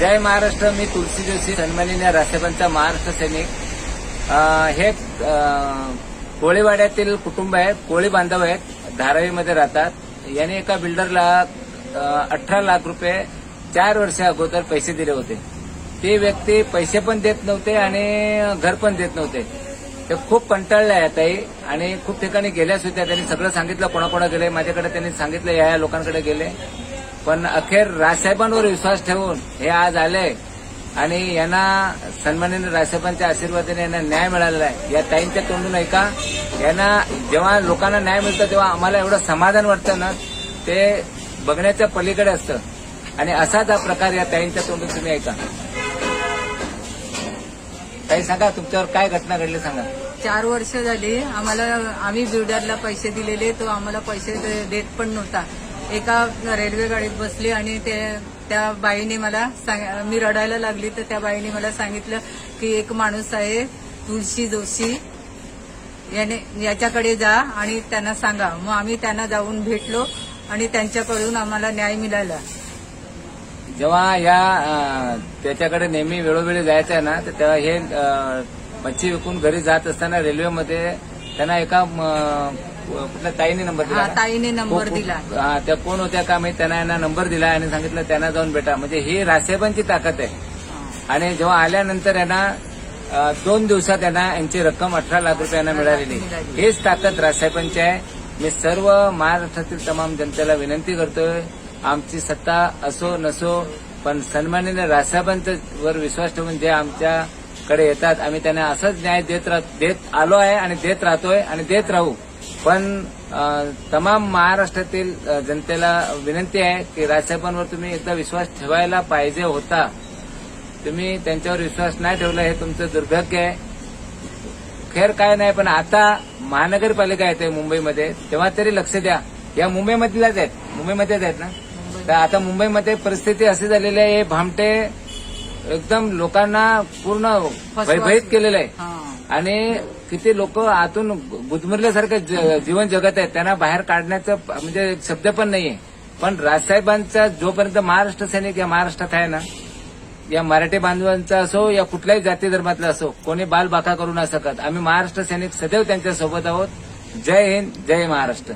जय महाराष्ट्र मी तुलसी जोशी सन्माननीय रासेबांचा महाराष्ट्र सैनिक. हे कोळीवाड्यातील कुटुंब आहेत कोळी बांधव आहेत धारावीमध्ये राहतात. याने एका बिल्डरला अठरा लाख रुपये चार वर्षा अगोदर पैसे दिले होते. ते व्यक्ती पैसे पण देत नव्हते आणि घर पण देत नव्हते. ते खूप कंटाळले आहे ताई आणि खूप ठिकाणी गेल्याच होत्या त्यांनी सगळं सांगितलं कोणाकोणा गेले माझ्याकडे त्यांनी सांगितलं या या लोकांकडे गेले. पण अखेर राजसाहेबांवर विश्वास ठेवून हे आज आले आणि यांना सन्माननीय राजसाहेबांच्या आशीर्वादाने यांना न्याय मिळालेला आहे. या ताईंच्या तोंडून ऐका यांना जेव्हा लोकांना न्याय मिळतं तेव्हा आम्हाला एवढं समाधान वाटतं ना? ते बघण्याच्या पलीकडे असतं. आणि असाच हा प्रकार या ताईंच्या तोंडून तुम्ही ऐका. ताई सांगा तुमच्यावर काय घटना घडली सांगा. चार वर्ष झाली आम्हाला आम्ही बिल्डरला पैसे दिलेले तो आम्हाला पैसे देत पण नव्हता. एका रेल्वे गाडीत बसली आणि ते त्या बाईने मला सांग- मी रडायला लागली तर त्या बाईने मला सांगितलं की एक माणूस आहे तुळशी जोशी. याने याच्याकडे जा आणि त्यांना सांगा. मग आम्ही त्यांना जाऊन भेटलो आणि त्यांच्याकडून आम्हाला न्याय मिळाला. जेव्हा या त्याच्याकडे नेहमी वेळोवेळी जायचं आहे ना तर तेव्हा हे मच्छी विकून घरी जात असताना रेल्वेमध्ये त्यांना एका म, कुठल्या ताईने नंबर दिला हा का? ताईने नंबर दिला. हा, त्या कोण होत्या का? मी त्यांना यांना नंबर दिला आणि सांगितलं त्यांना जाऊन भेटा. म्हणजे ही रासेबांची ताकद आहे. आणि जेव्हा आल्यानंतर यांना अ, दोन दिवसात यांना यांची रक्कम अठरा लाख रुपये यांना मिळालेली मिळाली. हेच ताकद राजसाहेबांची आहे. मी सर्व महाराष्ट्रातील तमाम जनतेला विनंती करतोय. आमची सत्ता असो नसो पण सन्माननीय राजसाहेबांचा वर विश्वास ठेवून जे आमच्याकडे येतात आम्ही त्यांना असंच न्याय देत राह- देत आलो आहे आणि देत राहतोय आणि देत राहू. पण तमाम महाराष्ट्रातील जनतेला विनंती आहे की राजसाहेबांवर तुम्ही एकदा विश्वास ठेवायला पाहिजे होता. तुम्ही त्यांच्यावर विश्वास नाही ठेवला हे तुमचं दुर्भाग्य आहे. खैर काय नाही पण आता महानगरपालिका येते मुंबईमध्ये. तेव्हा तरी लक्ष द्या. या मुंबईमधल्याच आहेत. मुंबईमध्येच आहेत ना? तर आता मुंबईमध्ये परिस्थिती अशी झालेली आहे हे भामटे एकदम लोकांना पूर्ण भयभीत केलेलं आहे. आणि किती लोक आतून गुदमरल्यासारखं ज- जीवन जगत आहेत. त्यांना बाहेर काढण्याचं म्हणजे शब्द पण नाहीये. पण राजसाहेबांचा जोपर्यंत महाराष्ट्र सैनिक या महाराष्ट्रात आहे ना या मराठी बांधवांचा असो या कुठल्याही जाती धर्मातला असो कोणी बालबाका करू न शकत. आम्ही महाराष्ट्र सैनिक सदैव त्यांच्यासोबत आहोत. जय हिंद जय महाराष्ट्र.